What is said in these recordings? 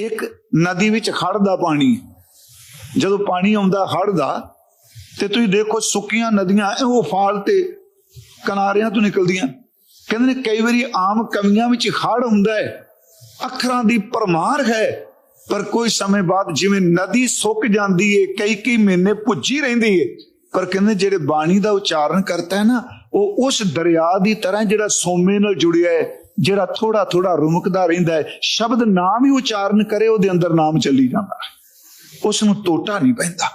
ਇੱਕ ਨਦੀ ਵਿੱਚ ਖੜ ਦਾ ਪਾਣੀ। ਜਦੋਂ ਪਾਣੀ ਆਉਂਦਾ ਹੜ ਦਾ ਤੇ ਤੁਸੀਂ ਦੇਖੋ ਸੁੱਕੀਆਂ ਨਦੀਆਂ, ਇਹ ਫਾਲ ਤੇ ਕਿਨਾਰਿਆਂ ਤੋਂ ਨਿਕਲਦੀਆਂ। ਕਹਿੰਦੇ ਨੇ ਕਈ ਵਾਰੀ ਆਮ ਕਮੀਆਂ ਵਿੱਚ ਹੜ ਹੁੰਦਾ ਹੈ, ਅੱਖਰਾਂ ਦੀ ਪਰਮਾਰ ਹੈ, ਪਰ ਕੋਈ ਸਮੇਂ ਬਾਅਦ ਜਿਵੇਂ ਨਦੀ ਸੁੱਕ ਜਾਂਦੀ ਏ ਕਈ ਕਈ ਮਹੀਨੇ ਪੁੱਜੀ ਰਹਿੰਦੀ ਏ, ਪਰ ਕਹਿੰਦੇ ਜਿਹੜੇ ਬਾਣੀ ਦਾ ਉਚਾਰਨ ਕਰਤਾ ਹੈ ਨਾ, ਉਹ ਉਸ ਦਰਿਆ ਦੀ ਤਰ੍ਹਾਂ ਜਿਹੜਾ ਸੋਮੇ ਨਾਲ ਜੁੜਿਆ ਹੈ ਜਿਹੜਾ ਥੋੜਾ ਥੋੜਾ ਰੁਮਕਦਾ ਰਹਿੰਦਾ ਹੈ, ਸ਼ਬਦ ਨਾਮ ਹੀ ਉਚਾਰਨ ਕਰੇ, ਉਹਦੇ ਅੰਦਰ ਨਾਮ ਚੱਲੀ ਜਾਂਦਾ ਉਸ ਨੂੰ ਟੋਟਾ ਨਹੀਂ ਪੈਂਦਾ।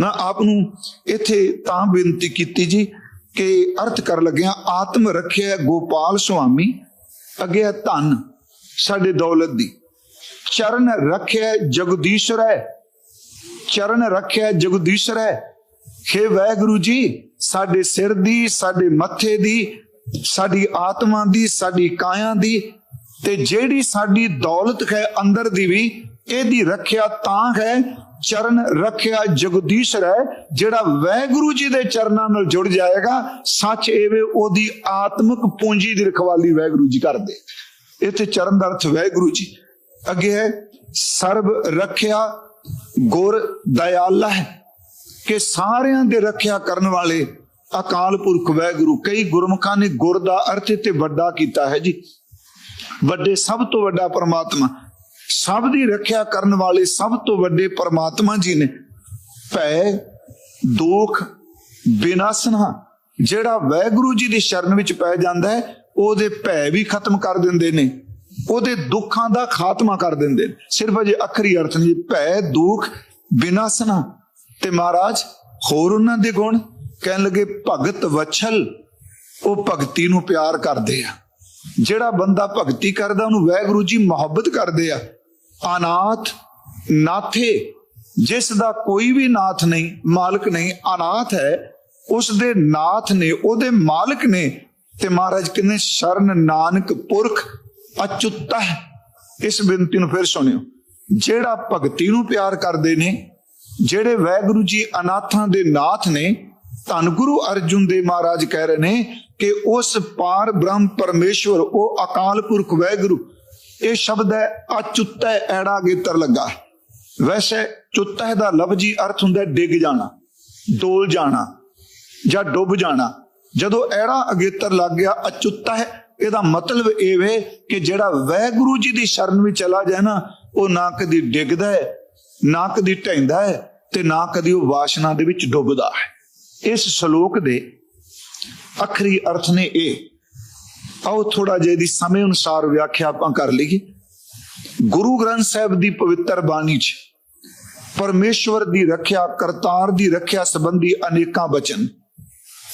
ਨਾ ਆਪ ਨੂੰ ਇੱਥੇ ਤਾਂ ਬੇਨਤੀ ਕੀਤੀ ਜੀ ਕਿ ਅਰਥ ਕਰ ਲੱਗਿਆ, ਆਤਮ ਰੱਖਿਆ ਗੋਪਾਲ ਸੁਆਮੀ, ਅੱਗੇ ਹੈ ਧਨ ਸਾਡੇ ਦੌਲਤ ਦੀ। ਚਰਨ ਰੱਖਿਆ ਜਗਦੀਸ਼ਰ ਹੈ। ਚਰਨ ਰੱਖਿਆ ਜਗਦੀਸ਼ਰ ਹੈ। ਹੇ ਵਾਹਿਗੁਰੂ ਜੀ, ਸਾਡੇ ਸਿਰ ਦੀ, ਸਾਡੇ ਮੱਥੇ ਦੀ ਸਾਡੀ ਆਤਮਾ ਦੀ, ਸਾਡੀ ਕਾਇਆ ਦੀ ਤੇ ਜਿਹੜੀ ਸਾਡੀ ਦੌਲਤ ਹੈ ਅੰਦਰ ਦੀ ਵੀ, ਇਹਦੀ ਰੱਖਿਆ ਤਾਂ ਹੈ, ਚਰਨ ਰੱਖਿਆ ਜਗਦੀਸ਼ਰ ਹੈ, ਜਿਹੜਾ ਵਾਹਿਗੁਰੂ ਜੀ ਦੇ ਚਰਨਾਂ ਨਾਲ ਜੁੜ ਜਾਏਗਾ, ਸੱਚ ਐਵੇਂ ਉਹਦੀ ਆਤਮਿਕ ਪੂੰਜੀ ਦੀ ਰਖਵਾਲੀ ਵਾਹਿਗੁਰੂ ਜੀ ਕਰਦੇ। ਇੱਥੇ ਚਰਨ ਦਾ ਅਰਥ ਵਾਹਿਗੁਰੂ ਜੀ। ਅੱਗੇ ਹੈ, ਸਰਬ ਰੱਖਿਆ ਗੁਰ ਦਇਆਲਾ ਹੈ, ਕਿ ਸਾਰਿਆਂ ਦੇ ਰੱਖਿਆ ਕਰਨ ਵਾਲੇ ਅਕਾਲ ਪੁਰਖ ਵੈਗੁਰੂ, ਕਈ ਗੁਰਮੁਖਾਂ ਨੇ ਗੁਰ ਦਾ ਅਰਥ ਤੇ ਵੱਡਾ ਕੀਤਾ ਹੈ ਜੀ। ਵੱਡੇ ਸਭ ਤੋਂ ਵੱਡਾ ਪਰਮਾਤਮਾ, ਸਭ ਦੀ ਰੱਖਿਆ ਕਰਨ ਵਾਲੇ ਸਭ ਤੋਂ ਵੱਡੇ ਪਰਮਾਤਮਾ ਜੀ ਨੇ। ਭੈ, ਦੁੱਖ, ਬਿਨਾਸਨਾ, ਜਿਹੜਾ ਵਾਹਿਗੁਰੂ ਜੀ ਦੀ ਸ਼ਰਨ ਵਿੱਚ ਪੈ ਜਾਂਦਾ ਹੈ, ਉਹਦੇ ਭੈ ਵੀ ਖਤਮ ਕਰ ਦਿੰਦੇ ਨੇ। ਉਹਦੇ ਦੁੱਖਾਂ ਦਾ ਖਾਤਮਾ ਕਰ ਦਿੰਦੇ ਨੇ। ਸਿਰਫ ਅਜੇ ਅਖਰੀ ਅਰਥ ਨਹੀਂ ਭੈ, ਦੁੱਖ, ਬਿਨਾਸਨਾ। ਤੇ ਮਹਾਰਾਜ, ਹੋਰ ਉਹਨਾਂ ਦੇ ਗੁਣ? ਕਹਿਣ ਲੱਗੇ, ਭਗਤ ਵਛਲ, ਉਹ ਭਗਤੀ ਨੂੰ ਪਿਆਰ ਕਰਦੇ ਆ। ਜਿਹੜਾ ਬੰਦਾ ਭਗਤੀ ਕਰਦਾ, ਉਹਨੂੰ ਵਾਹਿਗੁਰੂ ਜੀ ਮੁਹੱਬਤ ਕਰਦੇ ਆ। ਅਨਾਥ ਨਾਥੇ, ਜਿਸ ਦਾ ਕੋਈ ਵੀ ਨਾਥ ਨਹੀਂ, ਮਾਲਕ ਨਹੀਂ, ਅਨਾਥ ਹੈ, ਉਸ ਦੇ ਨਾਥ ਨੇ, ਉਹਦੇ ਮਾਲਕ ਨੇ, ਤੇ ਮਹਾਰਾਜ ਕਹਿੰਦੇ, ਸ਼ਰਨ ਨਾਨਕ ਪੁਰਖ ਅਚੁੱਤਾ। ਇਸ ਬੇਨਤੀ ਨੂੰ ਫਿਰ ਸੁਣਿਓ। ਜਿਹੜਾ ਭਗਤੀ ਨੂੰ ਪਿਆਰ ਕਰਦੇ ਨੇ, ਜਿਹੜੇ ਵਾਹਿਗੁਰੂ ਜੀ ਅਨਾਥਾਂ ਦੇ ਨਾਥ ਨੇ ਧੰਨ ਗੁਰੂ ਅਰਜੁਨ ਦੇ ਮਹਾਰਾਜ ਕਹਿ ਰਹੇ ਨੇ ਕਿ ਉਸ ਪਾਰ ਬ੍ਰਹਮ ਪਰਮੇਸ਼ਵਰ, ਉਹ ਅਕਾਲ ਪੁਰਖ ਵਾਹਿਗੁਰੂ ਇਹ ਸ਼ਬਦ ਹੈ, ਅਚੁੱਤੈ ਐੜਾ ਗੇਤਰ ਲੱਗਾ। ਵੈਸੇ ਚੁੱਤੈ ਦਾ ਲਫ਼ਜ਼ੀ ਅਰਥ ਹੁੰਦਾ ਡਿੱਗ ਜਾਣਾ, ਡੋਲ ਜਾਣਾ ਜਾਂ ਡੁੱਬ ਜਾਣਾ। ਜਦੋਂ ਐੜਾ ਅਗੇਤਰ ਲੱਗ ਗਿਆ, ਅਚੁੱਤੈ, ਇਹਦਾ ਮਤਲਬ ਇਹ ਵੇ ਕਿ ਜਿਹੜਾ ਵਾਹਿਗੁਰੂ ਜੀ ਦੀ ਸ਼ਰਨ ਵਿੱਚ ਚਲਾ ਜਾਏ ਨਾ, ਉਹ ਨਾ ਕਦੀ ਡਿੱਗਦਾ ਹੈ, ਨਾ ਕਦੀ ਢੈਂਦਾ ਹੈ ਤੇ ਨਾ ਕਦੀ ਉਹ ਵਾਸ਼ਨਾ ਦੇ ਵਿੱਚ ਡੁੱਬਦਾ ਹੈ। ਇਸ ਸ਼ਲੋਕ ਦੇ ਅਖਰੀ ਅਰਥ ਨੇ ਇਹ। ਆਓ ਥੋੜਾ ਜਿਹਾ ਦੀ ਸਮੇਂ ਅਨੁਸਾਰ ਵਿਆਖਿਆ ਆਪਾਂ ਕਰ ਲਈਏ। ਗੁਰੂ ਗ੍ਰੰਥ ਸਾਹਿਬ ਦੀ ਪਵਿੱਤਰ ਬਾਣੀ 'ਚ ਪਰਮੇਸ਼ਵਰ ਦੀ ਰੱਖਿਆ, ਕਰਤਾਰ ਦੀ ਰੱਖਿਆ ਸੰਬੰਧੀ ਅਨੇਕਾਂ ਬਚਨ।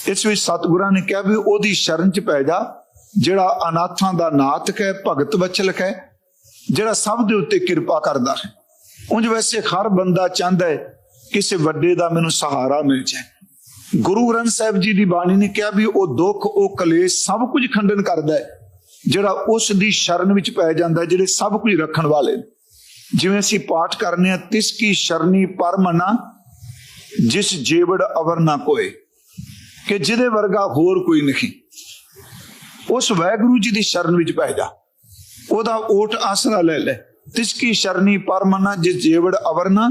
ਇਸ ਵਿੱਚ ਸਤਿਗੁਰਾਂ ਨੇ ਕਿਹਾ ਵੀ ਉਹਦੀ ਸ਼ਰਨ 'ਚ ਪੈ ਜਾ, ਜਿਹੜਾ ਅਨਾਥਾਂ ਦਾ ਨਾਥਕ ਹੈ, ਭਗਤ ਬਚਲਕ ਹੈ, ਜਿਹੜਾ ਸਭ ਦੇ ਉੱਤੇ ਕਿਰਪਾ ਕਰਦਾ ਹੈ। ਉਂਝ ਵੈਸੇ ਹਰ ਬੰਦਾ ਚਾਹੁੰਦਾ ਹੈ, ਕਿਸੇ ਵੱਡੇ ਦਾ ਮੈਨੂੰ ਸਹਾਰਾ ਮਿਲ ਜਾਏ। ਗੁਰੂ ਗ੍ਰੰਥ ਸਾਹਿਬ ਜੀ ਦੀ ਬਾਣੀ ਨੇ ਕਿਹਾ ਵੀ ਉਹ ਦੁੱਖ, ਉਹ ਕਲੇਸ਼ ਸਭ ਕੁਝ ਖੰਡਨ ਕਰਦਾ ਹੈ, ਜਿਹੜਾ ਉਸ ਦੀ ਸ਼ਰਨ ਵਿੱਚ ਪੈ ਜਾਂਦਾ ਜਿਹੜੇ ਸਭ ਕੁਝ ਰੱਖਣ ਵਾਲੇ ਜਿਵੇਂ ਅਸੀਂ ਪਾਠ ਕਰਨੇ ਆ ਤਿਸ ਕੀ ਸ਼ਰਨੀ ਪਰਮਨਾ ਜਿਸ ਜੇਵੜ ਅਵਰ ਨਾ ਕੋਏ, ਕਿ ਜਿਹਦੇ ਵਰਗਾ ਹੋਰ ਕੋਈ ਨਹੀਂ। ਉਸ ਵਾਹਿਗੁਰੂ ਜੀ ਦੀ ਸ਼ਰਨ ਵਿੱਚ ਪੈ ਜਾ, ਉਹਦਾ ਓਟ ਆਸਰਾ ਲੈ ਲੈ। ਤਿਸ ਕੀ ਸ਼ਰਨੀ ਪਰਮਨਾ ਜਿਸ ਜੇਵੜ ਅਵਰ ਨਾ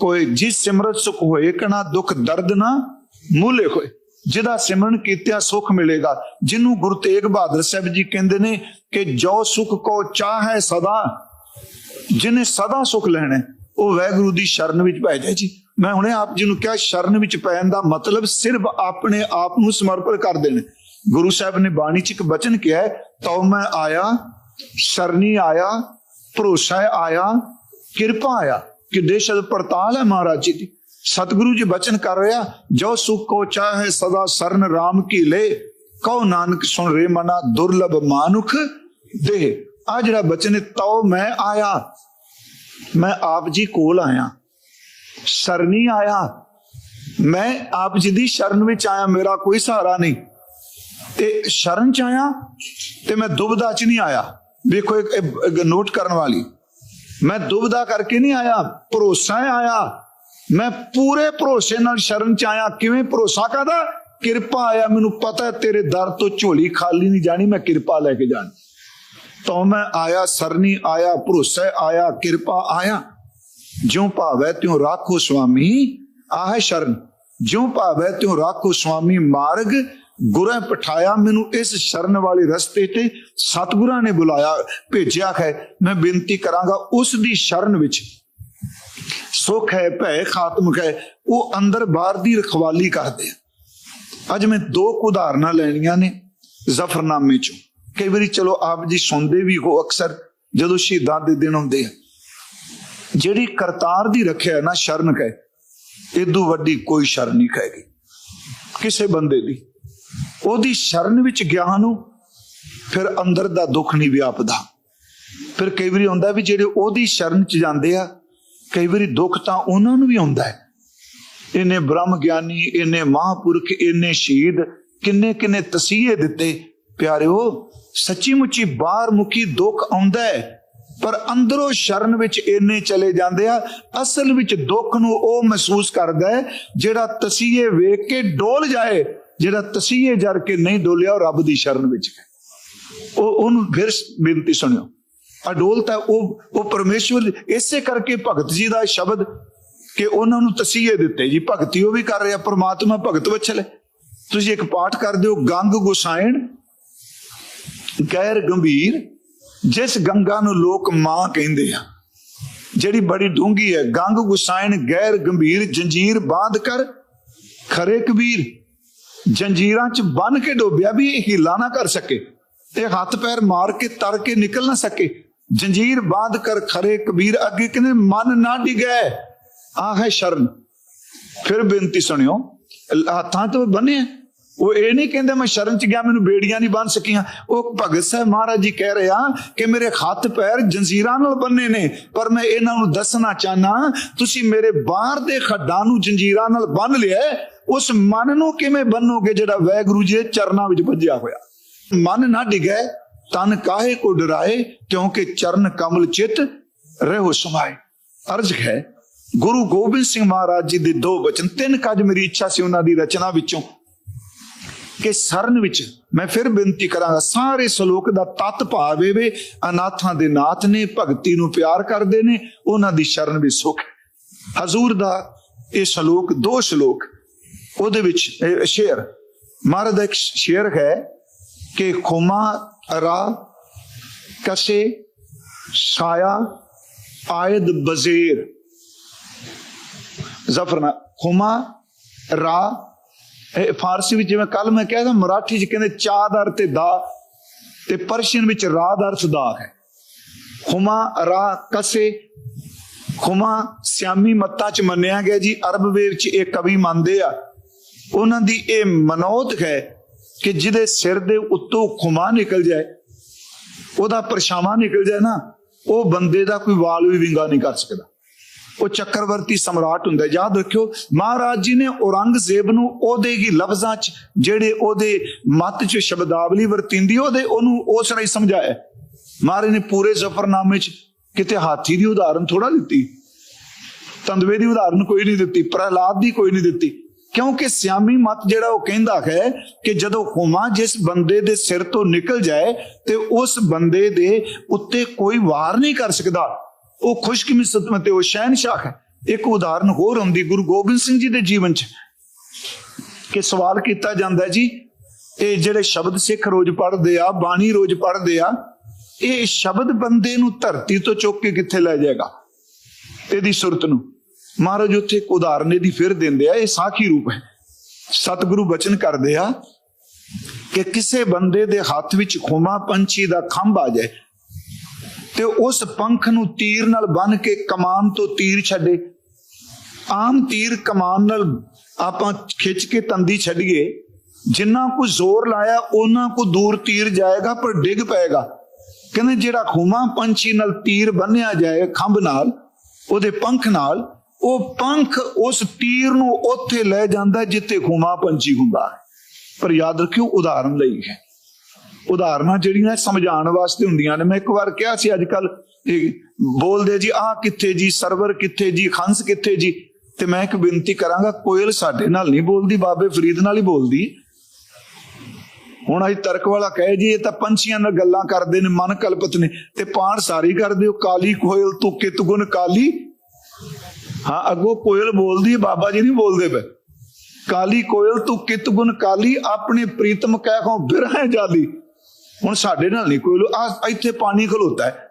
ਕੋਈ ਜਿਸ ਸਿਮਰਤ ਸੁਖ ਹੋਏ ਕਣਾ, ਦੁੱਖ ਦਰਦ ਨਾ ਮੂਲੇ ਹੋਏ, ਜਿਹਦਾ ਸਿਮਰਨ ਕੀਤਿਆ ਸੁਖ ਮਿਲੇਗਾ, ਜਿਹਨੂੰ ਗੁਰੂ ਤੇਗ ਬਹਾਦਰ ਸਾਹਿਬ ਜੀ ਕਹਿੰਦੇ ਨੇ ਕਿ ਜੋ ਸੁਖ ਕੋ ਚਾਹੇ ਸਦਾ, ਜਿਹਨੇ ਸਦਾ ਸੁਖ ਲੈਣਾ ਉਹ ਵਾਹਿਗੁਰੂ ਦੀ ਸ਼ਰਨ ਵਿੱਚ ਪੈ ਜਾਏ ਜੀ। ਮੈਂ ਹੁਣੇ ਆਪ ਜੀ ਨੂੰ ਕਿਹਾ, ਸ਼ਰਨ ਵਿੱਚ ਪੈਣ ਦਾ ਮਤਲਬ ਸਿਰਫ ਆਪਣੇ ਆਪ ਨੂੰ ਸਮਰਪਿਤ ਕਰ ਦੇਣਾ ਗੁਰੂ ਸਾਹਿਬ ਨੇ ਬਾਣੀ ਚ ਇੱਕ ਬਚਨ ਕਿਹਾ ਹੈ, ਤਉ ਮੈਂ ਆਇਆ, ਸ਼ਰਨੀ ਆਇਆ, ਭਰੋਸਾ ਆਇਆ, ਕਿਰਪਾ ਆਇਆ ਕਿ ਸ਼ਬਦ ਪੜਤਾਲ ਹੈ ਮਹਾਰਾਜ ਜੀ ਦੀ? ਸਤਿਗੁਰੂ ਜੀ ਬਚਨ ਕਰ ਰਿਹਾ, ਜੋ ਸੁਖ ਕੋ ਚਾਹੇ ਸਦਾ ਸਰਨ RAM ਕੀ ਲੈ ਕਉ ਨਾਨਕ ਸੁਣ ਰੇ ਮਨਾ ਦੁਰਲਭ ਮਾਨੁਖ ਦੇ। ਆ ਜਿਹੜਾ ਬਚਨ ਹੈ, ਤਉ ਮੈਂ ਆਇਆ, ਮੈਂ ਆਪ ਜੀ ਕੋਲ ਆਇਆ, ਸਰਨੀ ਆਇਆ, ਮੈਂ ਆਪ ਜੀ ਦੀ ਸ਼ਰਨ ਵਿੱਚ ਆਇਆ, ਮੇਰਾ ਕੋਈ ਸਹਾਰਾ ਨਹੀਂ। ਤੇ ਸ਼ਰਨ ਚ ਆਇਆ ਤੇ ਮੈਂ ਦੁਬਦਾ ਚ ਨਹੀਂ ਆਇਆ। ਵੇਖੋ ਇੱਕ- ਨੋਟ ਕਰਨ ਵਾਲੀ, ਮੈਂ ਦੁਬਦਾ ਕਰਕੇ ਨਹੀਂ ਆਇਆ, ਭਰੋਸਾ ਆਇਆ ਮੈਂ ਪੂਰੇ ਭਰੋਸੇ ਨਾਲ ਸ਼ਰਨ ਚ ਆਇਆ। ਕਿਵੇਂ ਭਰੋਸਾ? ਕਰਦਾ ਕਿਰਪਾ ਆਇਆ। ਮੈਨੂੰ ਪਤਾ ਤੇਰੇ ਦਰ ਤੋਂ ਝੋਲੀ ਖਾਲੀ ਨਹੀਂ ਜਾਣੀ, ਮੈਂ ਕਿਰਪਾ ਲੈ ਕੇ ਜਾਣੀ। ਤਉ ਮੈਂ ਆਇਆ, ਸਰਨੀ ਆਇਆ, ਭਰੋਸੇ ਆਇਆ, ਕਿਰਪਾ ਆਇਆ। ਜਿਉ ਭਾਵੈ ਤਿਉ ਰਾਖੋ ਸੁਆਮੀ, ਆਹ ਸ਼ਰਨ। ਜਿਉ ਭਾਵੈ ਤਿਉ ਰਾਖੋ ਸੁਆਮੀ ਮਾਰਗ, ਗੁਰਾਂ ਪਠਾਇਆ ਮੈਨੂੰ ਇਸ ਸ਼ਰਨ ਵਾਲੇ ਰਸਤੇ ਤੇ ਸਤਿਗੁਰਾਂ ਨੇ ਬੁਲਾਇਆ, ਭੇਜਿਆ ਹੈ। ਮੈਂ ਬੇਨਤੀ ਕਰਾਂਗਾ ਉਸ ਦੀ ਸ਼ਰਨ ਵਿੱਚ ਸੁਖ ਹੈ, ਭੈ ਖਾਤਮਕ ਹੈ, ਉਹ ਅੰਦਰ ਬਾਹਰ ਦੀ ਰਖਵਾਲੀ ਕਰਦੇ ਆ। ਅੱਜ ਮੈਂ ਦੋ ਕੁ ਉਦਾਹਰਨਾਂ ਲੈਣੀਆਂ ਨੇ ਜ਼ਫਰਨਾਮੇ ਚੋਂ। ਕਈ ਵਾਰੀ ਚਲੋ ਆਪ ਜੀ ਸੁਣਦੇ ਵੀ ਹੋ ਅਕਸਰ, ਜਦੋਂ ਸ਼ਹੀਦਾਂ ਦੇ ਦਿਨ ਹੁੰਦੇ ਆ। ਜਿਹੜੀ ਕਰਤਾਰ ਦੀ ਰੱਖਿਆ ਨਾ ਸ਼ਰਨ ਕਹੇ ਇਦੋਂ ਵੱਡੀ ਕੋਈ ਸ਼ਰਨ ਨਹੀਂ ਕਹੇਗੀ। ਕਿਸੇ ਬੰਦੇ ਦੀ। ਉਹਦੀ ਸ਼ਰਨ ਵਿੱਚ ਗਿਆ ਨੂੰ ਫਿਰ ਅੰਦਰ ਦਾ ਦੁੱਖ ਨਹੀਂ ਵਿਆਪਦਾ। ਫਿਰ ਕਈ ਵਾਰੀ ਹੁੰਦਾ ਵੀ ਜਿਹੜੇ ਉਹਦੀ ਸ਼ਰਨ ਚ ਜਾਂਦੇ ਆ ਕਈ ਵਾਰੀ ਦੁੱਖ ਤਾਂ ਉਹਨਾਂ ਨੂੰ ਵੀ ਆਉਂਦਾ ਹੈ। ਇਹਨੇ ਬ੍ਰਹਮ ਗਿਆਨੀ, ਇਹਨੇ ਮਹਾਪੁਰਖ, ਇਹਨੇ ਸ਼ਹੀਦ ਕਿੰਨੇ ਕਿੰਨੇ ਤਸੀਹੇ ਦਿੱਤੇ। ਪਿਆਰਿਓ ਸੱਚੀ ਮੁੱਚੀ ਬਾਹਰ ਮੁਖੀ ਦੁੱਖ ਆਉਂਦਾ ਹੈ, ਪਰ ਅੰਦਰੋਂ ਸ਼ਰਨ ਵਿੱਚ ਇੰਨੇ ਚਲੇ ਜਾਂਦੇ ਆ। ਅਸਲ ਵਿੱਚ ਦੁੱਖ ਨੂੰ ਉਹ ਮਹਿਸੂਸ ਕਰਦਾ ਹੈ, ਜਿਹੜਾ ਤਸੀਹੇ ਵੇਖ ਕੇ ਡੋਲ ਜਾਏ, ਜਿਹੜਾ ਤਸੀਹੇ ਜਰ ਕੇ ਨਹੀਂ ਡੋਲਿਆ, ਉਹ ਰੱਬ ਦੀ ਸ਼ਰਨ ਵਿੱਚ ਹੈ। ਉਹ ਉਹਨੂੰ ਫਿਰ ਬੇਨਤੀ ਸੁਣਿਓ। ਅਡੋਲਤਾ ਉਹ ਉਹ ਪਰਮੇਸ਼ਵਰ ਇਸੇ ਕਰਕੇ ਭਗਤ ਜੀ ਦਾ ਸ਼ਬਦ ਕਿ ਉਹਨਾਂ ਨੂੰ ਤਸੀਹੇ ਦਿੱਤੇ ਜੀ, ਭਗਤੀ ਉਹ ਵੀ ਕਰ ਰਿਹਾ, ਪ੍ਰਮਾਤਮਾ ਭਗਤ ਵਛਲੇ। ਤੁਸੀਂ ਇੱਕ ਪਾਠ ਕਰਦੇ ਹੋ ਗੰਗ ਗੁਸਾਇਣ। ਗੈਰ ਗੰਭੀਰ, ਜਿਸ ਗੰਗਾ ਨੂੰ ਲੋਕ ਮਾਂ ਕਹਿੰਦੇ ਆ, ਜਿਹੜੀ ਬੜੀ ਡੂੰਗੀ ਹੈ, ਗੰਗ ਗੁਸਾਇਣ, ਗੈਰ ਗੰਭੀਰ, ਜੰਜੀਰ ਬਾਂਧ ਕਰ, ਖਰੇ ਕਬੀਰ, ਜੰਜੀਰਾਂ 'ਚ ਬੰਨ ਕੇ ਡੋਬਿਆ ਵੀ ਇਹ ਹਿੱਲਾ ਨਾ ਕਰ ਸਕੇ ਤੇ ਹੱਥ ਪੈਰ ਮਾਰ ਕੇ ਤਰ ਕੇ ਨਿਕਲ ਨਾ ਸਕੇ। ਜੰਜੀਰ ਬਾਂਧ ਕਰ ਖਰੇ ਕਬੀਰ ਅੱਗੇ ਕਹਿੰਦੇ, ਮਨ ਨਾ ਡਿਗੈ ਆ ਸ਼ਰਨ। ਫਿਰ ਬੇਨਤੀ ਸੁਣਿਓ ਹੱਥਾਂ ਤੋਂ ਬੰਨਿਆ ਉਹ ਇਹ ਨਹੀਂ ਕਹਿੰਦੇ, ਮੈਂ ਸ਼ਰਨ ਚ ਗਿਆ, ਮੈਨੂੰ ਬੇੜੀਆਂ ਨਹੀਂ ਬੰਨ ਸਕੀਆਂ। ਉਹ ਭਗਤ ਸਾਹਿਬ ਮਹਾਰਾਜ ਜੀ ਕਹਿ ਰਿਹਾ ਕਿ ਮੇਰੇ ਹੱਥ ਪੈਰ ਜੰਜੀਰਾਂ ਨਾਲ ਬੰਨੇ ਨੇ, ਪਰ ਮੈਂ ਇਹਨਾਂ ਨੂੰ ਦੱਸਣਾ ਚਾਹਨਾ ਤੁਸੀਂ ਮੇਰੇ ਬਾਹਰ ਦੇ ਖੱਡਾਂ ਨੂੰ ਜੰਜੀਰਾਂ ਨਾਲ ਬੰਨ ਲਿਆ ਉਸ ਮਨ ਨੂੰ ਕਿਵੇਂ ਬੰਨੋਗੇ ਜਿਹੜਾ ਵੈਗੁਰੂ ਜੀ ਦੇ ਚਰਨਾਂ ਵਿੱਚ ਭੱਜਿਆ ਹੋਇਆ? ਮਨ ਨਾ ਡਿਗੈ ਤਨ ਕਾਹੇ ਕੋ ਡਰਾਏ ਕਿਉਂਕਿ ਚਰਨ ਕਮਲ ਚਿਤ ਰਹੋ ਸਮਾਏ ਅਰਜ ਹੈ, ਗੁਰੂ ਗੋਬਿੰਦ ਸਿੰਘ ਮਹਾਰਾਜ ਜੀ ਦੇ ਦੋ ਬਚਨ, ਤਿੰਨ ਕੱਜ ਮੇਰੀ ਇੱਛਾ ਸੀ ਉਹਨਾਂ ਦੀ ਰਚਨਾ ਵਿੱਚੋਂ, ਕਿ ਸਰਨ ਵਿੱਚ ਮੈਂ ਫਿਰ ਬੇਨਤੀ ਕਰਾਂਗਾ, ਸਾਰੇ ਸ਼ਲੋਕ ਦਾ ਤਤ ਭਾਵ ਇਹ ਵੇ, ਅਨਾਥਾਂ ਦੇ ਨਾਥ ਨੇ, ਭਗਤੀ ਨੂੰ ਪਿਆਰ ਕਰਦੇ ਨੇ, ਉਹਨਾਂ ਦੀ ਸ਼ਰਨ ਵੀ ਸੁਖ ਹੈ। ਹਜ਼ੂਰ ਦਾ ਇਹ ਸ਼ਲੋਕ, ਦੋ ਸ਼ਲੋਕ, ਉਹਦੇ ਵਿੱਚ ਇਹ ਸ਼ੇਰ ਮਹਾਰਾਜ ਦਾ ਇੱਕ ਸ਼ੇਰ ਹੈ ਕਿ ਖੁਮਾ ਰਾ, ਕਸੇ ਸਾਇਆ ਆਇਦ, ਬਜ਼ੀਰ। ਜ਼ਫਰਨਾ ਖੁਮਾ, ਰਾ, ਇਹ ਫਾਰਸੀ ਵਿੱਚ ਜਿਵੇਂ ਕੱਲ ਮੈਂ ਕਿਹਾ ਸੀ, ਮਰਾਠੀ ਚ ਕਹਿੰਦੇ ਚਾ ਦਾ ਅਰਥ ਦਾ, ਤੇ ਪਰਸ਼ੀਅਨ ਵਿੱਚ ਰਾ ਦਾ ਅਰਥ ਦਾ ਹੈ। ਖੁਮਾ, ਰਾ, ਕਸੇ, ਖੁਮਾ, ਸਿਆਮੀ ਮੱਤਾ ਚ ਮੰਨਿਆ ਗਿਆ ਜੀ, ਅਰਬ ਵਿੱਚ ਇਹ ਕਵੀ ਮੰਨਦੇ ਆ। ਉਹਨਾਂ ਦੀ ਇਹ ਮਨੋਤ ਹੈ ਕਿ ਜਿਹਦੇ ਸਿਰ ਦੇ ਉੱਤੋਂ ਖੁਮਾ ਨਿਕਲ ਜਾਏ, ਉਹਦਾ ਪਰਛਾਵਾਂ ਨਿਕਲ ਜਾਏ ਨਾ, ਉਹ ਬੰਦੇ ਦਾ ਕੋਈ ਵਾਲ ਵੀ ਵਿੰਗਾ ਨਹੀਂ ਕਰ ਸਕਦਾ। ਉਹ ਚੱਕਰਵਰਤੀ ਸਮਰਾਟ ਹੁੰਦਾ ਹੈ। ਯਾਦ ਰੱਖਿਓ, ਮਹਾਰਾਜ ਜੀ ਨੇ ਔਰੰਗਜ਼ੇਬ ਨੂੰ ਉਹਦੇ ਹੀ ਲਫ਼ਜ਼ਾਂ 'ਚ, ਜਿਹੜੇ ਉਹਦੇ ਮਤ 'ਚ ਸ਼ਬਦਾਵਲੀ ਵਰਤਿੰਦੀ, ਉਹਦੇ ਉਹਨੂੰ ਉਸ ਰਾਹੀਂ ਸਮਝਾਇਆ। ਮਹਾਰਾਜ ਨੇ ਪੂਰੇ ਜ਼ਫਰਨਾਮੇ 'ਚ ਕਿਤੇ ਹਾਥੀ ਦੀ ਉਦਾਹਰਨ ਥੋੜਾ ਦਿੱਤੀ। ਤੰਦਵੇ ਦੀ ਉਦਾਹਰਨ ਕੋਈ ਨਹੀਂ ਦਿੱਤੀ, ਪ੍ਰਹਲਾਦ ਦੀ ਕੋਈ ਨਹੀਂ ਦਿੱਤੀ। ਕਿਉਂਕਿ ਸਿਆਮੀ ਮਤ ਜਿਹੜਾ ਉਹ ਕਹਿੰਦਾ ਹੈ ਕਿ ਜਦੋਂ ਹੁਮਾ ਜਿਸ ਬੰਦੇ ਦੇ ਸਿਰ ਤੋਂ ਨਿਕਲ ਜਾਏ ਤੇ ਉਸ ਬੰਦੇ ਦੇ ਉੱਤੇ ਕੋਈ ਵਾਰ ਨਹੀਂ ਕਰ ਸਕਦਾ। ਉਹ ਖੁਸ਼ਕਿਸਮਤ ਤੇ ਉਹ ਸ਼ਹਿਨशाह ਹੈ। ਇੱਕ ਉਦਾਹਰਨ ਹੋਰ ਹੁੰਦੀ ਗੁਰੂ ਗੋਬਿੰਦ ਸਿੰਘ ਜੀ ਦੇ ਜੀਵਨ 'ਚ ਕਿ ਸਵਾਲ ਕੀਤਾ ਜਾਂਦਾ ਜੀ, ਇਹ ਜਿਹੜੇ ਸ਼ਬਦ ਸਿੱਖ ਰੋਜ਼ ਪੜ੍ਹਦੇ ਆ, ਬਾਣੀ ਰੋਜ਼ ਪੜ੍ਹਦੇ ਆ, ਇਹ ਸ਼ਬਦ ਬੰਦੇ ਨੂੰ ਧਰਤੀ ਤੋਂ ਚੁੱਕ ਕੇ ਕਿੱਥੇ ਲੈ ਜਾਏਗਾ? ਇਹਦੀ ਸੁਰਤ ਨੂੰ। ਮਹਾਰਾਜ ਉੱਥੇ ਇੱਕ ਉਦਾਹਰਨ ਇਹਦੀ ਫਿਰ ਦਿੰਦੇ ਆ, ਇਹ ਸਾਖੀ ਰੂਪ ਹੈ। ਸਤਿਗੁਰੂ ਬਚਨ ਕਰਦੇ ਆ ਕਿ ਕਿਸੇ ਬੰਦੇ ਦੇ ਹੱਥ ਵਿੱਚ ਖੁਮਾ ਪੰਛੀ ਦਾ ਖੰਭ ਆ ਜਾਏ ਤੇ ਉਸ ਪੰਖ ਨੂੰ ਤੀਰ ਨਾਲ ਬੰਨ ਕੇ ਕਮਾਨ ਤੋਂ ਤੀਰ ਛੱਡੇ। ਆਮ ਤੀਰ ਕਮਾਨ ਨਾਲ ਆਪਾਂ ਖਿੱਚ ਕੇ ਤੰਦੀ ਛੱਡੀਏ, ਜਿੰਨਾ ਕੋ ਜ਼ੋਰ ਲਾਇਆ ਉਹਨਾਂ ਕੋ ਦੂਰ ਤੀਰ ਜਾਏਗਾ, ਪਰ ਡਿੱਗ ਪਏਗਾ। ਕਹਿੰਦੇ ਜਿਹੜਾ ਖੂਮਾ ਪੰਛੀ ਨਾਲ ਤੀਰ ਬੰਨਿਆ ਜਾਏ ਖੰਭ ਨਾਲ, ਉਹਦੇ ਪੰਖ ਨਾਲ ਉਹ ਪੰਖ ਉਸ ਤੀਰ ਨੂੰ ਉੱਥੇ ਲੈ ਜਾਂਦਾ ਜਿੱਥੇ ਖੂਮਾ ਪੰਛੀ ਹੁੰਦਾ ਹੈ। ਪਰ ਯਾਦ ਰੱਖਿਓ, ਉਦਾਹਰਨ ਲਈ ਹੈ। ਉਦਾਹਰਨਾਂ ਜਿਹੜੀਆਂ ਸਮਝਾਉਣ ਵਾਸਤੇ ਹੁੰਦੀਆਂ ਨੇ। ਮੈਂ ਇੱਕ ਵਾਰ ਕਿਹਾ ਸੀ ਅੱਜ ਕੱਲ ਬੋਲਦੇ ਜੀ, ਆਹ ਕਿੱਥੇ ਜੀ? ਸਰਵਰ ਕਿੱਥੇ ਜੀ? ਖੰਸ ਕਿੱਥੇ ਜੀ? ਤੇ ਮੈਂ ਇੱਕ ਬੇਨਤੀ ਕਰਾਂਗਾ, ਕੋਇਲ ਸਾਡੇ ਨਾਲ ਨਹੀਂ ਬੋਲਦੀ, ਬਾਬੇ ਫਰੀਦ ਨਾਲ ਹੀ ਬੋਲਦੀ। ਹੁਣ ਅਸੀਂ ਤਰਕ ਵਾਲਾ ਕਹੇ ਜੀ ਇਹ ਤਾਂ ਪੰਛੀਆਂ ਨਾਲ ਗੱਲਾਂ ਕਰਦੇ ਨੇ, ਮਨ ਕਲਪਤ ਨੇ। ਤੇ ਪਾਣ ਸਾਰੀ ਕਰਦੇ ਹੋ, ਕਾਲੀ ਕੋਇਲ ਤੂੰ ਕਿਤ ਗੁਣ ਕਾਲੀ ਹਾਂ, ਅੱਗੋਂ ਕੋਇਲ ਬੋਲਦੀ, ਬਾਬਾ ਜੀ ਨਹੀਂ ਬੋਲਦੇ ਪਏ। ਕਾਲੀ ਕੋਇਲ, ਤੂੰ ਕਿਤ ਗੁਣ ਕਾਲੀ, ਆਪਣੇ ਪ੍ਰੀਤਮ ਕਹਿ ਕੋ ਬਿਰਹਿ ਜਾਲੀ। ਹੁਣ ਸਾਡੇ ਨਾਲ ਨਹੀਂ ਕੋਇਲ ਆ ਇੱਥੇ ਪਾਣੀ ਖਲੋਤਾ ਹੈ।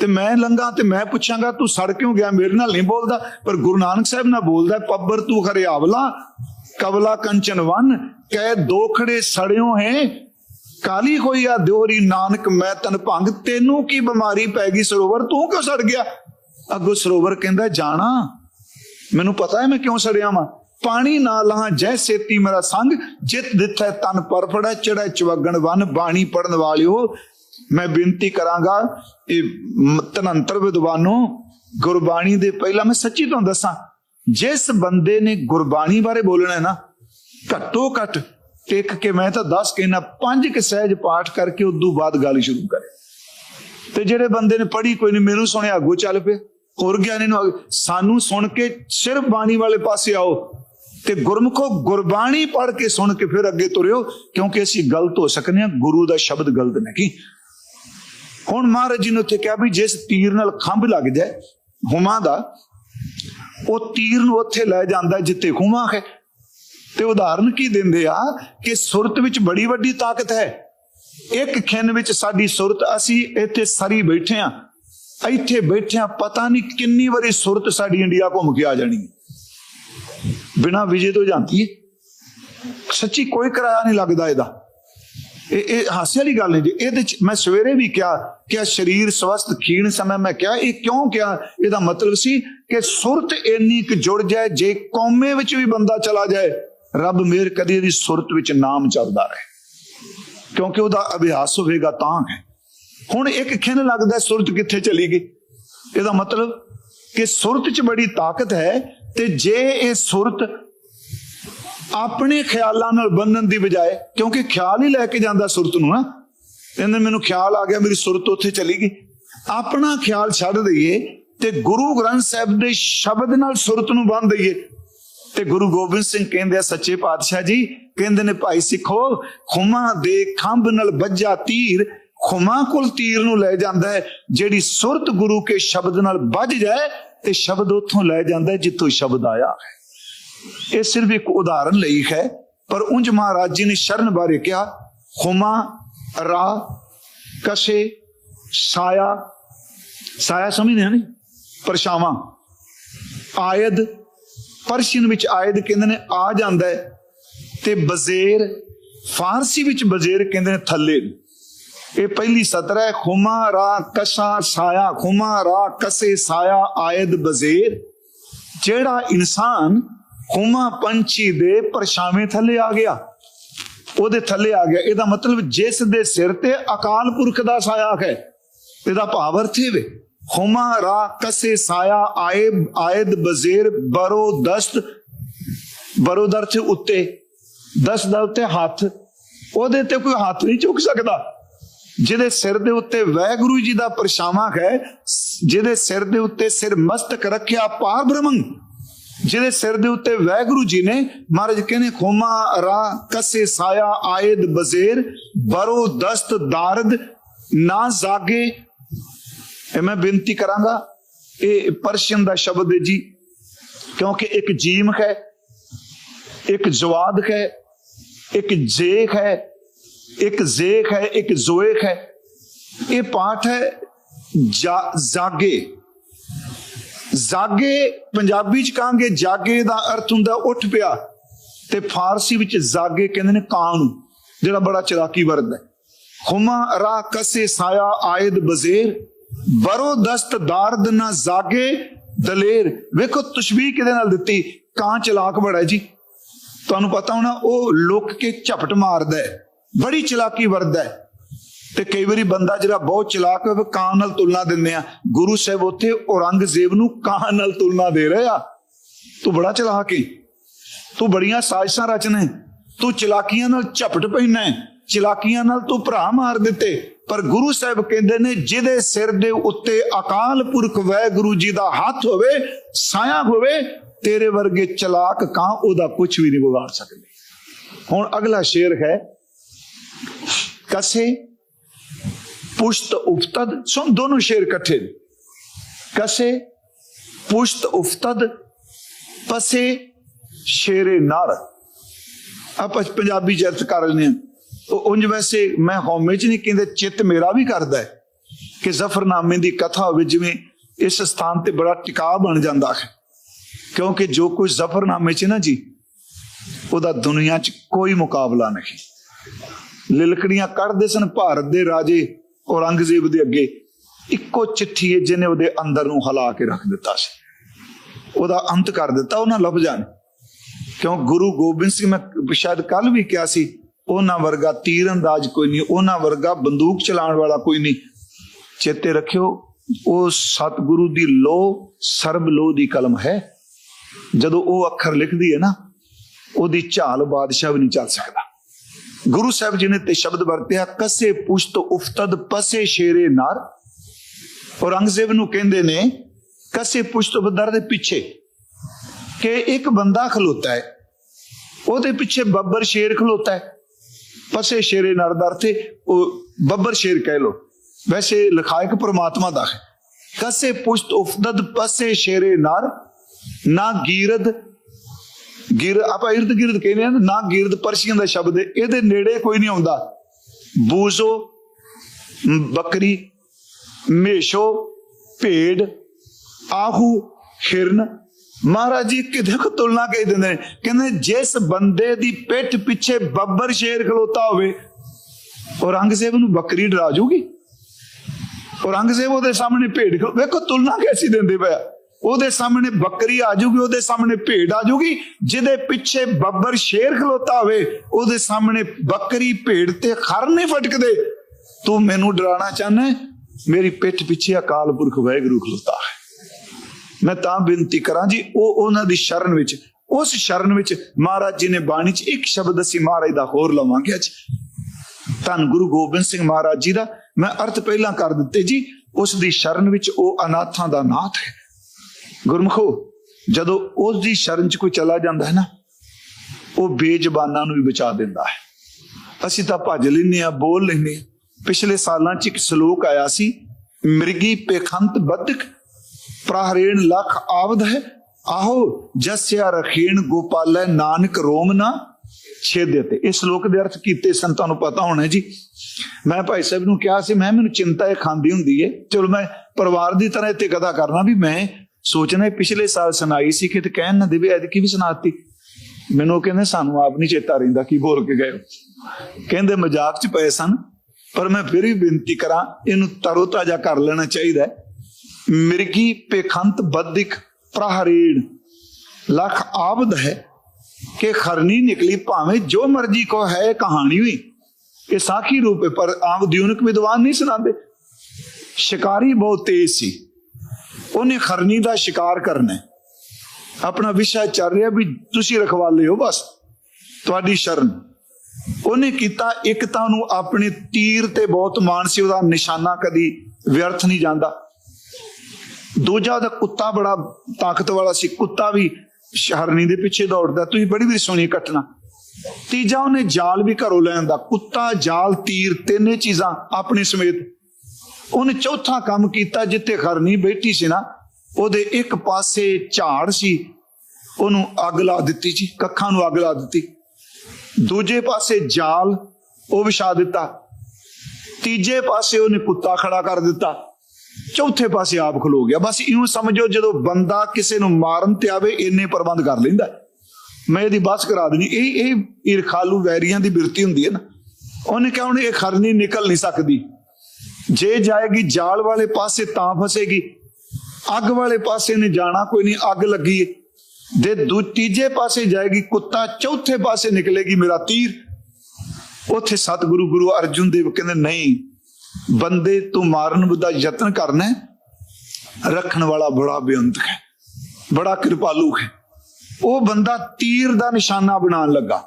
ਤੇ ਮੈਂ ਲੰਗਾ ਤੇ ਮੈਂ ਪੁੱਛਾਂਗਾ, ਤੂੰ ਸੜ ਕਿਉਂ ਗਿਆ? ਮੇਰੇ ਨਾਲ ਨਹੀਂ ਬੋਲਦਾ। ਪਰ ਗੁਰੂ ਨਾਨਕ ਸਾਹਿਬ ਨਾਲ ਬੋਲਦਾ ਪੱਬਰ ਤੂੰ ਖਰੇ ਆਵਲਾ ਕਵਲਾ ਕੰਚਨ ਵਨ, ਕਹਿ ਦੋਖੜੇ ਸੜਿਓ ਹੈ। ਕਾਲੀ ਹੋਈ ਆ ਦਿਓਰੀ, ਨਾਨਕ ਮੈਂ ਤਨ ਭੰਗ, ਤੈਨੂੰ ਕੀ ਬਿਮਾਰੀ ਪੈ ਗਈ ਸਰੋਵਰ? ਤੂੰ ਕਿਉਂ ਸੜ ਗਿਆ? ਅੱਗੋਂ ਸਰੋਵਰ ਕਹਿੰਦਾ, ਜਾਣਾ। ਮੈਨੂੰ ਪਤਾ ਹੈ ਮੈਂ ਕਿਉਂ ਸੜਿਆ ਵਾਂ? ਪਾਣੀ ਨਾ ਲਾਂ ਜੈ ਸੇਤੀ ਮੇਰਾ ਸੰਗ, ਜਿਤ ਦਿੱਥੈ ਤਨ ਪਰਫੜਾ ਚੜੈ ਚਵਗਣ ਵਨ, ਬਾਣੀ ਪੜਨ ਵਾਲਿਓ। ਮੈਂ ਬੇਨਤੀ ਕਰਾਂਗਾ, ਇਹ ਮ- ਧਨੰਤਰ ਵਿਦਵਾਨੋ, ਗੁਰਬਾਣੀ ਦੇ ਪਹਿਲਾਂ ਮੈਂ ਸੱਚੀ ਤੁਹਾਨੂੰ ਦੱਸਾਂ, ਜਿਸ ਬੰਦੇ ਨੇ ਗੁਰਬਾਣੀ ਬਾਰੇ ਬੋਲਣਾ ਹੈ ਨਾ, ਘੱਟੋ ਘੱਟ ਇੱਕ ਕੇ ਮੈਂ ਤਾਂ 10 ਕਹਿਣਾ ਪੰਜ ਕਿ ਸਹਿਜ ਪਾਠ ਕਰਕੇ ਉਦੋਂ ਬਾਅਦ ਗੱਲ ਸ਼ੁਰੂ ਕਰੇ। ਤੇ ਜਿਹੜੇ ਬੰਦੇ ਨੇ ਪੜ੍ਹੀ, ਕੋਈ ਨਹੀਂ ਮੈਨੂੰ ਸੁਣਿਆ, ਅੱਗੋਂ ਚੱਲ ਪਿਆ। ਹੋਰ ਗਿਆਨੀ ਨੂੰ ਅੱਗੇ- ਸਾਨੂੰ ਸੁਣ ਕੇ ਸਿਰਫ ਬਾਣੀ ਵਾਲੇ ਪਾਸੇ ਆਓ ਤੇ ਗੁਰਮੁਖੋ ਗੁਰਬਾਣੀ ਪੜ੍ਹ ਕੇ ਸੁਣ ਕੇ ਫਿਰ ਅੱਗੇ ਤੁਰਿਓ, ਕਿਉਂਕਿ ਅਸੀਂ ਗਲਤ ਹੋ ਸਕਨੇ ਹਾਂ, ਗੁਰੂ ਦਾ ਸ਼ਬਦ ਗਲਤ ਨਹੀਂ ਹੁਣ ਮਹਾਰਾਜ ਜੀ ਨੇ ਉੱਥੇ ਕਿਹਾ ਵੀ ਜਿਸ ਤੀਰ ਨਾਲ ਖੰਭ ਲੱਗ ਜਾਏ ਹੁਮਾ ਦਾ, ਉਹ ਤੀਰ ਨੂੰ ਉੱਥੇ ਲੈ ਜਾਂਦਾ ਜਿੱਥੇ ਹੁਮਾ ਹੈ। ਤੇ ਉਦਾਹਰਨ ਕੀ ਦਿੰਦੇ ਆ ਕਿ ਸੁਰਤ ਵਿੱਚ ਬੜੀ ਵੱਡੀ ਤਾਕਤ ਹੈ। ਇੱਕ ਖਿੰਨ ਵਿੱਚ ਸਾਡੀ ਸੁਰਤ, ਅਸੀਂ ਇੱਥੇ ਸਰੀ ਬੈਠੇ ਆ ਇੱਥੇ ਬੈਠਿਆਂ ਪਤਾ ਨਹੀਂ ਕਿੰਨੀ ਵਾਰੀ ਸੁਰਤ ਸਾਡੀ ਇੰਡੀਆ ਘੁੰਮ ਕੇ ਆ ਜਾਣੀ ਹੈ। ਬਿਨਾ ਵਿਜੇ ਤੋਂ ਜਾਂਦੀ ਹੈ। ਸੱਚੀ ਕੋਈ ਕਿਰਾਇਆ ਨਹੀਂ ਲੱਗਦਾ ਇਹਦਾ। ਇਹ ਇਹ ਹਾਸੇ ਵਾਲੀ ਗੱਲ ਨਹੀਂ ਜੀ। ਇਹਦੇ ਚ ਮੈਂ ਸਵੇਰੇ ਵੀ ਕਿਹਾ ਕਿ ਸਰੀਰ ਸਵਸਥ, ਖੀਣ ਸਮੇਂ ਮੈਂ ਕਿਹਾ, ਇਹ ਕਿਉਂ ਕਿਹਾ? ਇਹਦਾ ਮਤਲਬ ਸੀ ਕਿ ਸੁਰਤ ਇੰਨੀ ਕੁ ਜੁੜ ਜਾਏ, ਜੇ ਕੌਮੇ ਵਿੱਚ ਵੀ ਬੰਦਾ ਚਲਾ ਜਾਏ, ਰੱਬ ਮੇਰ ਕਦੀ ਇਹਦੀ ਸੁਰਤ ਵਿੱਚ ਨਾਮ ਚੱਲਦਾ ਰਹੇ। ਕਿਉਂਕਿ ਉਹਦਾ ਅਭਿਆਸ ਹੋਵੇਗਾ ਤਾਂ ਹੈ। ਹੁਣ ਇੱਕ ਖਿੰਨ ਲੱਗਦਾ ਸੁਰਤ ਕਿੱਥੇ ਚਲੀ ਗਈ? ਇਹਦਾ ਮਤਲਬ ਕਿ ਸੁਰਤ 'ਚ ਬੜੀ ਤਾਕਤ ਹੈ ਤੇ ਜੇ ਇਹ ਸੁਰਤ ਆਪਣੇ ਖਿਆਲਾਂ ਨਾਲ ਬੰਨਣ ਦੀ ਬਜਾਏ, ਕਿਉਂਕਿ ਖਿਆਲ ਹੀ ਲੈ ਕੇ ਜਾਂਦਾ ਸੁਰਤ ਨੂੰ ਨਾ ਕਹਿੰਦੇ ਮੈਨੂੰ ਖਿਆਲ ਆ ਗਿਆ, ਮੇਰੀ ਸੁਰਤ ਉੱਥੇ ਚਲੀ ਗਈ। ਆਪਣਾ ਖਿਆਲ ਛੱਡ ਦਈਏ ਤੇ ਗੁਰੂ ਗ੍ਰੰਥ ਸਾਹਿਬ ਦੇ ਸ਼ਬਦ ਨਾਲ ਸੁਰਤ ਨੂੰ ਬੰਨ ਦਈਏ। ਤੇ ਗੁਰੂ ਗੋਬਿੰਦ ਸਿੰਘ ਕਹਿੰਦੇ ਆ, ਸੱਚੇ ਪਾਤਸ਼ਾਹ ਜੀ, ਕਹਿੰਦੇ ਨੇ, ਭਾਈ ਸਿੱਖੋ, ਖੁਮਾ ਦੇ ਖੰਭ ਨਾਲ ਵੱਜਾ ਤੀਰ ਖੁਮਾ ਕੋਲ ਤੀਰ ਨੂੰ ਲੈ ਜਾਂਦਾ ਹੈ, ਜਿਹੜੀ ਸੁਰਤ ਗੁਰੂ ਕੇ ਸ਼ਬਦ ਨਾਲ ਵੱਜ ਜਾਏ ਤੇ ਸ਼ਬਦ ਉੱਥੋਂ ਲੈ ਜਾਂਦਾ ਹੈ ਜਿੱਥੋਂ ਸ਼ਬਦ ਆਇਆ ਹੈ। ਇਹ ਸਿਰਫ ਇੱਕ ਉਦਾਹਰਨ ਲਈ ਹੈ, ਪਰ ਉਂਝ ਮਹਾਰਾਜ ਜੀ ਨੇ ਸ਼ਰਨ ਬਾਰੇ ਕਿਹਾ, ਖੁਮਾ, ਰਾ, ਕਸ਼ੇ, ਸਾਇਆ ਸਾਇਆ ਸਮਝਦੇ ਹਨ ਨਹੀਂ ਪਰਛਾਵਾਂ। ਆਇਦ, ਪਰਸ਼ੀਅਨ ਵਿੱਚ ਆਇਦ ਕਹਿੰਦੇ ਨੇ, ਆ ਜਾਂਦਾ ਹੈ ਤੇ ਬਜ਼ੇਰ, ਫਾਰਸੀ ਵਿੱਚ ਬਜ਼ੇਰ ਕਹਿੰਦੇ ਨੇ ਥੱਲੇ ਨੂੰ। ਇਹ ਪਹਿਲੀ ਸਤਰ ਹੈ, ਖੁਮਾ ਰਾ ਕਸ਼ਾ ਸਾਇਆ, ਖੁਮਾ ਰਾ ਕਸੇ ਸਾਇਆ ਆਇਦ ਬਜ਼ੇਰ। ਜਿਹੜਾ ਇਨਸਾਨ ਖੁਮਾ ਪੰਛੀ ਦੇ ਪਰਛਾਵੇਂ ਥੱਲੇ ਆ ਗਿਆ, ਉਹਦੇ ਥੱਲੇ ਆ ਗਿਆ। ਇਹਦਾ ਮਤਲਬ ਜਿਸ ਦੇ ਸਿਰ ਤੇ ਅਕਾਲ ਪੁਰਖ ਦਾ ਸਾਇਆ ਹੈ, ਇਹਦਾ ਭਾਵ ਅਰਥ ਵੇ, ਖੁਮਾ ਰਾ ਕਸੇ ਸਾਇਆ ਆਏ ਆਇਦ ਬਜ਼ੇਰ, ਬਰੋ ਦਸਤ, ਬਰੋ ਦਰ ਉੱਤੇ ਦਸ ਦਾ ਉੱਤੇ ਹੱਥ, ਉਹਦੇ ਤੇ ਕੋਈ ਹੱਥ ਨਹੀਂ ਚੁੱਕ ਸਕਦਾ। ਜਿਹਦੇ ਸਿਰ ਦੇ ਉੱਤੇ ਵੈਗੁਰੂ ਜੀ ਦਾ ਪਰਛਾਵਾਂ ਹੈ, ਜਿਹਦੇ ਸਿਰ ਦੇ ਉੱਤੇ ਸਿਰ ਮਸਤਕ ਰੱਖਿਆ ਪਾਰ ਬ੍ਰਹਮੰ, ਜਿਹਦੇ ਸਿਰ ਦੇ ਉੱਤੇ ਵੈਗੁਰੂ ਜੀ ਨੇ ਮਹਾਰਾਜ ਕਹਿੰਦੇ, ਖੋਮਾ ਰਾ ਕਸੇ ਸਾਇਆ ਆਇਦ ਬਜ਼ੇਰ, ਬਰੋ ਦਸਤ ਦਾਰਦ ਨਾ ਜਾਗੇ। ਇਹ ਮੈਂ ਬੇਨਤੀ ਕਰਾਂਗਾ, ਇਹ ਪਰਸ਼ੀਅਨ ਦਾ ਸ਼ਬਦ ਹੈ ਜੀ, ਕਿਉਂਕਿ ਇੱਕ ਜੀਮ ਹੈ, ਇੱਕ ਜਵਾਦ ਹੈ, ਇੱਕ ਜੇਖ ਹੈ ਇੱਕ ਜ਼ੇਖ ਹੈ, ਇੱਕ ਜ਼ੋਏਖ ਹੈ। ਇਹ ਪਾਠ ਹੈ ਜਾ- ਜਾਗੇ। ਜਾਗੇ ਪੰਜਾਬੀ ਚ ਕਹਾਂਗੇ, ਜਾਗੇ ਦਾ ਅਰਥ ਹੁੰਦਾ ਉੱਠ ਪਿਆ। ਤੇ ਫਾਰਸੀ ਵਿੱਚ ਜਾਗੇ ਕਹਿੰਦੇ ਨੇ ਕਾਂ ਨੂੰ ਜਿਹੜਾ ਬੜਾ ਚਲਾਕੀ ਵਰਦ ਹੈ। ਖੁਮਾ ਰਾ ਕਸੇ ਸਾਇਆ ਆਇਦ ਬਜ਼ੇਰ, ਬਰੋ ਦਸਤ ਦਾਰਦ ਨਾ ਜਾਗੇ ਦਲੇਰ। ਵੇਖੋ ਤਸ਼ਬੀਹ ਕਿਹਦੇ ਨਾਲ ਦਿੱਤੀ? ਕਾਂ ਚਲਾਕ ਬੜਾ ਜੀ। ਤੁਹਾਨੂੰ ਪਤਾ ਹੋਣਾ, ਉਹ ਲੁੱਕ ਕੇ ਝਪਟ ਮਾਰਦਾ ਹੈ। ਬੜੀ ਚਲਾਕੀ ਵਰਦਾ ਹੈ। ਤੇ ਕਈ ਵਾਰੀ ਬੰਦਾ ਜਿਹੜਾ ਬਹੁਤ ਚਲਾਕ ਹੋਵੇ ਕਾਂ ਨਾਲ ਤੁਲਨਾ ਦਿੰਦੇ ਆ। ਗੁਰੂ ਸਾਹਿਬ ਉੱਥੇ ਔਰੰਗਜ਼ੇਬ ਨੂੰ ਕਾਂ ਨਾਲ ਤੁਲਨਾ ਦੇ ਰਹੇ ਆ। ਤੂੰ ਬੜਾ ਚਲਾਕ ਹੈ ਤੂੰ ਬੜੀਆਂ ਸਾਜ਼ਿਸ਼ਾਂ ਰਚਨੇ ਤੂੰ ਚਲਾਕੀਆਂ ਨਾਲ ਝਪਟ ਪੈਣਾ ਹੈ। ਚਲਾਕੀਆਂ ਨਾਲ ਤੂੰ ਭਰਾ ਮਾਰ ਦਿੱਤੇ। ਪਰ ਗੁਰੂ ਸਾਹਿਬ ਕਹਿੰਦੇ ਨੇ, ਜਿਹਦੇ ਸਿਰ ਦੇ ਉੱਤੇ ਅਕਾਲ ਪੁਰਖ ਵੈਗੁਰੂ ਜੀ ਦਾ ਹੱਥ ਹੋਵੇ, ਸਾਇਆ ਹੋਵੇ, ਤੇਰੇ ਵਰਗੇ ਚਲਾਕ ਕਾਂ ਉਹਦਾ ਕੁਝ ਵੀ ਨਹੀਂ ਵਿਗਾੜ ਸਕਦੇ। ਹੁਣ ਅਗਲਾ ਸ਼ੇਰ ਹੈ ਕਸੇ ਪੁਸ਼ਤ ਉਫਤਦ ਸੁਣ ਦੋਨੋਂ ਸ਼ੇਰ ਇਕੱਠੇ ਨੇ। ਕਸੇ ਪੁਸ਼ਤ ਉਫਤਦ ਪਸੇ ਸ਼ੇਰੇ ਆਪਾਂ ਪੰਜਾਬੀ ਚ ਅਰਥ ਕਰ ਲੈਂਦੇ ਹਾਂ ਉਹ ਉਂਝ ਵੈਸੇ ਮੈਂ ਹਉਮੈ ਚ ਨਹੀਂ ਕਹਿੰਦੇ ਚਿੱਤ ਮੇਰਾ ਵੀ ਕਰਦਾ ਹੈ ਕਿ ਜ਼ਫਰਨਾਮੇ ਦੀ ਕਥਾ ਹੋਵੇ ਜਿਵੇਂ ਇਸ ਸਥਾਨ ਤੇ ਬੜਾ ਟਿਕਾ ਬਣ ਜਾਂਦਾ ਹੈ ਕਿਉਂਕਿ ਜੋ ਕੁਝ ਜ਼ਫਰਨਾਮੇ ਚ ਨਾ ਜੀ ਉਹਦਾ ਦੁਨੀਆ 'ਚ ਕੋਈ ਮੁਕਾਬਲਾ ਨਹੀਂ ਲਿਲਕੜੀਆਂ ਕੱਢਦੇ ਸਨ ਭਾਰਤ ਦੇ ਰਾਜੇ ਔਰੰਗਜ਼ੇਬ ਦੇ ਅੱਗੇ। ਇੱਕੋ ਚਿੱਠੀ ਹੈ ਜਿਹਨੇ ਉਹਦੇ ਅੰਦਰ ਨੂੰ ਹਿਲਾ ਕੇ ਰੱਖ ਦਿੱਤਾ ਸੀ। ਉਹਦਾ ਅੰਤ ਕਰ ਦਿੱਤਾ ਉਹਨਾਂ ਲਫ਼ਜ਼ਾਂ ਨੇ ਕਿਉਂ? ਗੁਰੂ ਗੋਬਿੰਦ ਸਿੰਘ, ਮੈਂ ਸ਼ਾਇਦ ਕੱਲ ਵੀ ਕਿਹਾ ਸੀ, ਉਹਨਾਂ ਵਰਗਾ ਤੀਰ ਅੰਦਾਜ਼ ਕੋਈ ਨਹੀਂ, ਉਹਨਾਂ ਵਰਗਾ ਬੰਦੂਕ ਚਲਾਉਣ ਵਾਲਾ ਕੋਈ ਨਹੀਂ। ਚੇਤੇ ਰੱਖਿਓ, ਉਹ ਸਤਿਗੁਰੂ ਦੀ ਲੋ ਸਰਬ ਲੋ ਦੀ ਕਲਮ ਹੈ। ਜਦੋਂ ਉਹ ਅੱਖਰ ਲਿਖਦੀ ਹੈ ਨਾ, ਉਹਦੀ ਝਾਲ ਬਾਦਸ਼ਾਹ ਵੀ ਨਹੀਂ ਚੱਲ ਸਕਦਾ। ਗੁਰੂ ਸਾਹਿਬ ਜੀ ਨੇ ਤੇ ਸ਼ਬਦ ਵਰਤਿਆ, ਕਸੇ ਪੁਸ਼ਤ ਉਫਤਦ, ਪਸੇ ਸ਼ੇਰੇ ਨਾਰ। ਔਰੰਗਜ਼ੇਬ ਨੂੰ ਕਹਿੰਦੇ ਨੇ, ਕਸੇ ਪੁਸ਼ਤ ਉਫਤਦਰ ਦੇ ਪਿੱਛੇ, ਕਿ ਇੱਕ ਬੰਦਾ ਖਲੋਤਾ ਹੈ, ਉਹਦੇ ਪਿੱਛੇ ਬੱਬਰ ਸ਼ੇਰ ਖਲੋਤਾ ਹੈ। ਪਸੇ ਸ਼ੇਰੇ ਨਰ ਦਾ ਅਰਥ ਉਹ ਬੱਬਰ ਸ਼ੇਰ ਕਹਿ ਲੋ ਵੈਸੇ ਲਖਾਇਕ ਪ੍ਰਮਾਤਮਾ ਦਾ ਹੈ। ਕਸੇ ਪੁਸ਼ਤ ਉਫਤਦ, ਪਸੇ ਸ਼ੇਰੇ ਨਰ, ਨਾ ਗੀਰਦ ਗਿਰ ਆਪਾਂ ਇਰਦ ਗਿਰਦ ਕਹਿੰਦੇ ਆ ਨਾ, ਨਾ ਗਿਰਦ ਪਰਸ਼ੀਆਂ ਦਾ ਸ਼ਬਦ ਇਹਦੇ ਨੇੜੇ ਕੋਈ ਨਹੀਂ ਆਉਂਦਾ। ਬੂਜ਼ੋ ਬੱਕਰੀ ਮੇਸ਼ੋ ਭੇਡ ਆਹੂ ਹਿਰਨ। ਮਹਾਰਾਜ ਜੀ ਕਿ ਦੇਖੋ ਤੁਲਨਾ ਕਹਿ ਦਿੰਦੇ ਨੇ। ਕਹਿੰਦੇ ਜਿਸ ਬੰਦੇ ਦੀ ਪਿੱਠ ਪਿੱਛੇ ਬੱਬਰ ਸ਼ੇਰ ਖਲੋਤਾ ਹੋਵੇ ਔਰੰਗਜ਼ੇਬ ਨੂੰ ਬੱਕਰੀ ਡਰਾ ਜੂਗੀ? ਔਰੰਗਜ਼ੇਬ ਉਹਦੇ ਸਾਹਮਣੇ ਭੇਡ ਖਲੋ- ਵੇਖੋ ਤੁਲਨਾ ਕੈਸੀ ਦਿੰਦੇ ਪਿਆ ਉਹਦੇ ਸਾਹਮਣੇ ਬੱਕਰੀ ਆ ਜੂਗੀ, ਉਹਦੇ ਸਾਹਮਣੇ ਭੇਡ ਆ ਜੂਗੀ, ਜਿਹਦੇ ਪਿੱਛੇ ਬੱਬਰ ਸ਼ੇਰ ਖਲੋਤਾ ਹੋਵੇ, ਉਹਦੇ ਸਾਹਮਣੇ ਬੱਕਰੀ ਭੇਡ ਤੇ ਖਰ ਨਹੀਂ ਫਟਕਦੇ। ਤੂੰ ਮੈਨੂੰ ਡਰਾਣਾ ਚਾਹਨਾ ਮੇਰੀ ਪਿੱਠ ਪਿੱਛੇ ਅਕਾਲ ਪੁਰਖ ਵਾਹਿਗੁਰੂ ਖਲੋਤਾ ਹੈ। ਮੈਂ ਤਾਂ ਬੇਨਤੀ ਕਰਾਂ ਜੀ, ਉਹ ਉਹਨਾਂ ਦੀ ਸ਼ਰਨ ਵਿੱਚ, ਉਸ ਸ਼ਰਨ ਵਿੱਚ ਮਹਾਰਾਜ ਜੀ ਨੇ ਬਾਣੀ 'ਚ ਇੱਕ ਸ਼ਬਦ ਅਸੀਂ ਮਹਾਰਾਜ ਦਾ ਹੋਰ ਲਵਾਂਗੇ ਅੱਜ। ਧੰਨ ਗੁਰੂ ਗੋਬਿੰਦ ਸਿੰਘ ਮਹਾਰਾਜ ਜੀ ਦਾ ਮੈਂ ਅਰਥ ਪਹਿਲਾਂ ਕਰ ਦਿੱਤੇ ਜੀ, ਉਸ ਦੀ ਸ਼ਰਨ ਵਿੱਚ ਉਹ ਅਨਾਥਾਂ ਦਾ ਨਾਥ ਹੈ। ਗੁਰਮਖੋ, ਜਦੋਂ ਉਸ ਦੀ ਸ਼ਰਨ 'ਚ ਕੋਈ ਚਲਾ ਜਾਂਦਾ ਹੈ ਨਾ, ਉਹ ਬੇਜ਼ਬਾਨਾਂ ਨੂੰ ਵੀ ਬਚਾ ਦਿੰਦਾ ਹੈ। ਅਸੀਂ ਤਾਂ ਭੱਜ ਲੈਨੇ ਆ ਬੋਲ ਲੈਨੇ ਆ ਪਿਛਲੇ ਸਾਲਾਂ 'ਚ ਇੱਕ ਸ਼ਲੋਕ ਆਇਆ ਸੀ, ਮਿਰਗੀ ਪੇਖੰਤ ਬਦਕ ਪ੍ਰਹਰੇਣ ਲਖ ਆਵਦ ਹੈ। ਆਹੋ, ਜਸਿਆ ਰਖੇਣ ਗੋਪਾਲੈ ਨਾਨਕ ਰੋਮ ਨਾ ਛੇਦੇ ਤੇ। ਇਸ ਸ਼ਲੋਕ ਦੇ ਅਰਥ ਕੀਤੇ ਸੰਤਾਂ ਨੂੰ ਪਤਾ ਹੋਣਾ ਜੀ। ਮੈਂ ਭਾਈ ਸਾਹਿਬ ਨੂੰ ਕਿਹਾ ਸੀ, ਮੈਂ ਮੈਨੂੰ ਚਿੰਤਾ ਇਹ ਖਾਂਦੀ ਹੁੰਦੀ ਏ। ਚਲੋ ਮੈਂ ਪਰਿਵਾਰ ਦੀ ਤਰ੍ਹਾਂ ਇੱਥੇ ਕਦਾ ਕਰਨਾ ਵੀ ਮੈਂ ਸੋਚਣਾ ਪਿਛਲੇ ਸਾਲ ਸੁਣਾਈ ਸੀ ਕਿ ਤੇ ਕਹਿਣ ਨਾ ਦੇਵੇ ਐਤਕੀ ਵੀ ਸੁਣਾਤੀ? ਮੈਨੂੰ ਕਹਿੰਦੇ, ਸਾਨੂੰ ਆਪ ਨਹੀਂ ਚੇਤਾ ਰਹਿੰਦਾ ਕੀ ਬੋਲ ਕੇ ਗਏ ਕਹਿੰਦੇ, ਮਜ਼ਾਕ 'ਚ ਪਏ ਸਨ, ਪਰ ਮੈਂ ਫਿਰ ਵੀ ਬੇਨਤੀ ਕਰਾਂ, ਇਹਨੂੰ ਤਰੋ ਤਾਜ਼ਾ ਕਰ ਲੈਣਾ ਚਾਹੀਦਾ ਮਿਰਗੀ ਪੇਖੰਤ ਬੱਦਿਕ ਪ੍ਰਹਰੀਣ। ਲਖ ਆਬਦ ਹੈ ਕਿ ਖਰਨੀ ਨਿਕਲੀ, ਭਾਵੇਂ ਜੋ ਮਰਜ਼ੀ ਕੋ ਹੈ ਕਹਾਣੀ ਵੀ। ਇਹ ਸਾਖੀ ਰੂਪ ਪਰ ਆਮ ਦਿਉਨਕ ਵਿਦਵਾਨ ਨਹੀਂ ਸੁਣਾਉਂਦੇ। ਸ਼ਿਕਾਰੀ ਬਹੁਤ ਤੇਜ਼ ਸੀ। ਉਹਨੇ ਖਰਨੀ ਦਾ ਸ਼ਿਕਾਰ ਕਰਨਾ ਹੈ। ਆਪਣਾ ਵਿਸ਼ਾ ਚੱਲ ਰਿਹਾ ਵੀ ਤੁਸੀਂ ਰਖਵਾਲੇ ਹੋ ਬਸ, ਤੁਹਾਡੀ ਸ਼ਰਨ। ਉਹਨੇ ਕੀਤਾ ਇੱਕ ਤਾਂ ਉਹਨੂੰ ਆਪਣੇ ਤੀਰ ਤੇ ਬਹੁਤ ਮਾਣ ਸੀ ਉਹਦਾ ਨਿਸ਼ਾਨਾ ਕਦੀ ਵਿਅਰਥ ਨਹੀਂ ਜਾਂਦਾ। ਦੂਜਾ ਉਹਦਾ ਕੁੱਤਾ ਬੜਾ ਤਾਕਤ ਵਾਲਾ ਸੀ, ਕੁੱਤਾ ਵੀ ਸ਼ਹਰਨੀ ਦੇ ਪਿੱਛੇ ਦੌੜਦਾ, ਤੁਸੀਂ ਬੜੀ ਵੀ ਸੁਣੀ ਘਟਨਾ। ਤੀਜਾ ਉਹਨੇ ਜਾਲ ਵੀ ਘਰੋਂ ਲੈ ਆਂਦਾ, ਕੁੱਤਾ, ਜਾਲ, ਤੀਰ, ਤਿੰਨੇ ਚੀਜ਼ਾਂ ਆਪਣੇ ਸਮੇਤ ਉਹਨੇ ਚੌਥਾ ਕੰਮ ਕੀਤਾ ਜਿੱਥੇ ਖਰਨੀ ਬੈਠੀ ਸੀ ਨਾ, ਉਹਦੇ ਇੱਕ ਪਾਸੇ ਝਾੜ ਸੀ, ਉਹਨੂੰ ਅੱਗ ਲਾ ਦਿੱਤੀ ਜੀ, ਕੱਖਾਂ ਨੂੰ ਅੱਗ ਲਾ ਦਿੱਤੀ। ਦੂਜੇ ਪਾਸੇ ਜਾਲ, ਉਹ ਵਿਛਾ ਦਿੱਤਾ। ਤੀਜੇ ਪਾਸੇ ਉਹਨੇ ਕੁੱਤਾ ਖੜਾ ਕਰ ਦਿੱਤਾ। ਚੌਥੇ ਪਾਸੇ ਆਪ ਖਲੋ ਗਿਆ। ਬਸ ਇਉਂ ਸਮਝੋ, ਜਦੋਂ ਬੰਦਾ ਕਿਸੇ ਨੂੰ ਮਾਰਨ ਤੇ ਆਵੇ, ਇੰਨੇ ਪ੍ਰਬੰਧ ਕਰ ਲੈਂਦਾ ਮੈਂ ਇਹਦੀ ਬਸ ਕਰਾ ਦੇਣੀ ਇਹ ਇਹ ਈਰਖਾਲੂ ਵੈਰੀਆਂ ਦੀ ਬਿਰਤੀ ਹੁੰਦੀ ਹੈ ਨਾ। ਉਹਨੇ ਕਿਹਾ, ਹੁਣ ਇਹ ਖਰਨੀ ਨਿਕਲ ਨਹੀਂ ਸਕਦੀ। ਜੇ ਜਾਏਗੀ ਜਾਲ ਵਾਲੇ ਪਾਸੇ ਤਾਂ ਫਸੇਗੀ। ਅੱਗ ਵਾਲੇ ਪਾਸੇ ਨੇ ਜਾਣਾ, ਕੋਈ ਨਹੀਂ ਅੱਗ ਲੱਗੀ ਏ ਦੇ ਦੂ ਤੀਜੇ ਪਾਸੇ ਜਾਏਗੀ, ਕੁੱਤਾ ਚੌਥੇ ਪਾਸੇ ਨਿਕਲੇਗੀ ਮੇਰਾ ਤੀਰ। ਉੱਥੇ ਸਤਿਗੁਰੂ ਗੁਰੂ ਅਰਜੁਨ ਦੇਵ ਕਹਿੰਦੇ, ਨਹੀਂ, ਬੰਦੇ ਤੂੰ ਮਾਰਨ ਦਾ ਯਤਨ ਕਰਨਾ ਰੱਖਣ ਵਾਲਾ ਬੜਾ ਬੇਅੰਤ ਹੈ, ਬੜਾ ਕਿਰਪਾਲੂ ਹੈ। ਉਹ ਬੰਦਾ ਤੀਰ ਦਾ ਨਿਸ਼ਾਨਾ ਬਣਾਉਣ ਲੱਗਾ,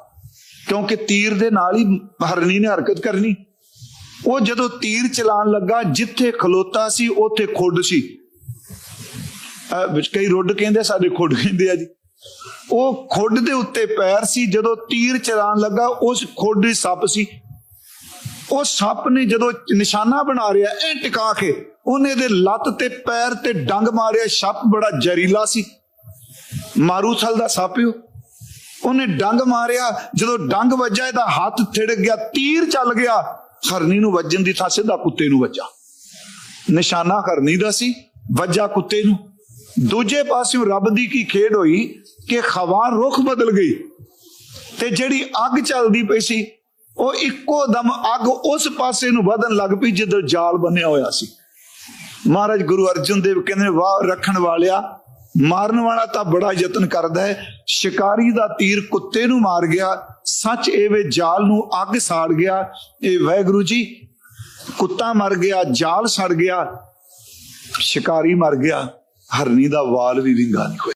ਕਿਉਂਕਿ ਤੀਰ ਦੇ ਨਾਲ ਹੀ ਹਰਨੀ ਨੇ ਹਰਕਤ ਕਰਨੀ। ਉਹ ਜਦੋਂ ਤੀਰ ਚਲਾਉਣ ਲੱਗਾ, ਜਿੱਥੇ ਖਲੋਤਾ ਸੀ, ਉੱਥੇ ਖੁੱਡ ਸੀ। ਵਿੱਚ ਕਈ ਰੁੱਡ ਕਹਿੰਦੇ ਸਾਡੇ ਖੁੱਡ ਕਹਿੰਦੇ ਆ ਜੀ। ਉਹ ਖੁੱਡ ਦੇ ਉੱਤੇ ਪੈਰ ਸੀ, ਜਦੋਂ ਤੀਰ ਚਲਾਉਣ ਲੱਗਾ, ਉਸ ਖੁੱਡ ਦੀ ਸੱਪ ਸੀ। ਉਹ ਸੱਪ ਨੇ ਜਦੋਂ ਨਿਸ਼ਾਨਾ ਬਣਾ ਰਿਹਾ, ਐ ਟਿਕਾ ਕੇ ਉਹਨੇ ਦੇ ਲੱਤ ਤੇ ਪੈਰ ਤੇ ਡੰਗ ਮਾਰਿਆ, ਸੱਪ ਬੜਾ ਜ਼ਹਿਰੀਲਾ ਸੀ। ਮਾਰੂਥਲ ਦਾ ਸੱਪ ਓ ਉਹਨੇ ਡੰਗ ਮਾਰਿਆ, ਜਦੋਂ ਡੰਗ ਵੱਜਾ ਇਹਦਾ ਹੱਥ ਥਿੜਕ ਗਿਆ, ਤੀਰ ਚੱਲ ਗਿਆ। ਹਰਨੀ ਨੂੰ ਵੱਜਣ ਦੀ ਥਾਂ ਸਿੱਧਾ ਕੁੱਤੇ ਨੂੰ ਵੱਜਾ। ਨਿਸ਼ਾਨਾ ਹਰਨੀ ਦਾ ਸੀ ਵੱਜਾ ਕੁੱਤੇ ਨੂੰ। ਦੂਜੇ ਪਾਸਿਓਂ ਰੱਬ ਦੀ ਕੀ ਖੇਡ ਹੋਈ ਕਿ ਹਵਾ ਰੁਖ ਬਦਲ ਗਈ। ਤੇ ਜਿਹੜੀ ਅੱਗ ਚੱਲਦੀ ਪਈ ਸੀ ਉਹ ਇੱਕੋ ਦਮ ਅੱਗ ਉਸ ਪਾਸੇ ਨੂੰ ਵਧਣ ਲੱਗ ਪਈ ਜਿੱਧਰ ਜਾਲ ਬੰਨਿਆ ਹੋਇਆ ਸੀ। ਮਹਾਰਾਜ ਗੁਰੂ ਅਰਜਨ ਦੇਵ ਕਹਿੰਦੇ ਨੇ, ਵਾਹ ਰੱਖਣ ਵਾਲਿਆ ਮਾਰਨ ਵਾਲਾ ਤਾਂ ਬੜਾ ਯਤਨ ਕਰਦਾ ਹੈ। ਸ਼ਿਕਾਰੀ ਦਾ ਤੀਰ ਕੁੱਤੇ ਨੂੰ ਮਾਰ ਗਿਆ ਸੱਚ ਇਹ ਵੇ ਜਾਲ ਨੂੰ ਅੱਗ ਸਾੜ ਗਿਆ, ਇਹ ਵਾਹਿਗੁਰੂ ਜੀ, ਕੁੱਤਾ ਮਰ ਗਿਆ, ਜਾਲ ਸੜ ਗਿਆ, ਸ਼ਿਕਾਰੀ ਮਰ ਗਿਆ, ਹਰਨੀ ਦਾ ਵਾਲ ਵੀ ਵਿੰਗਾ ਨਹੀਂ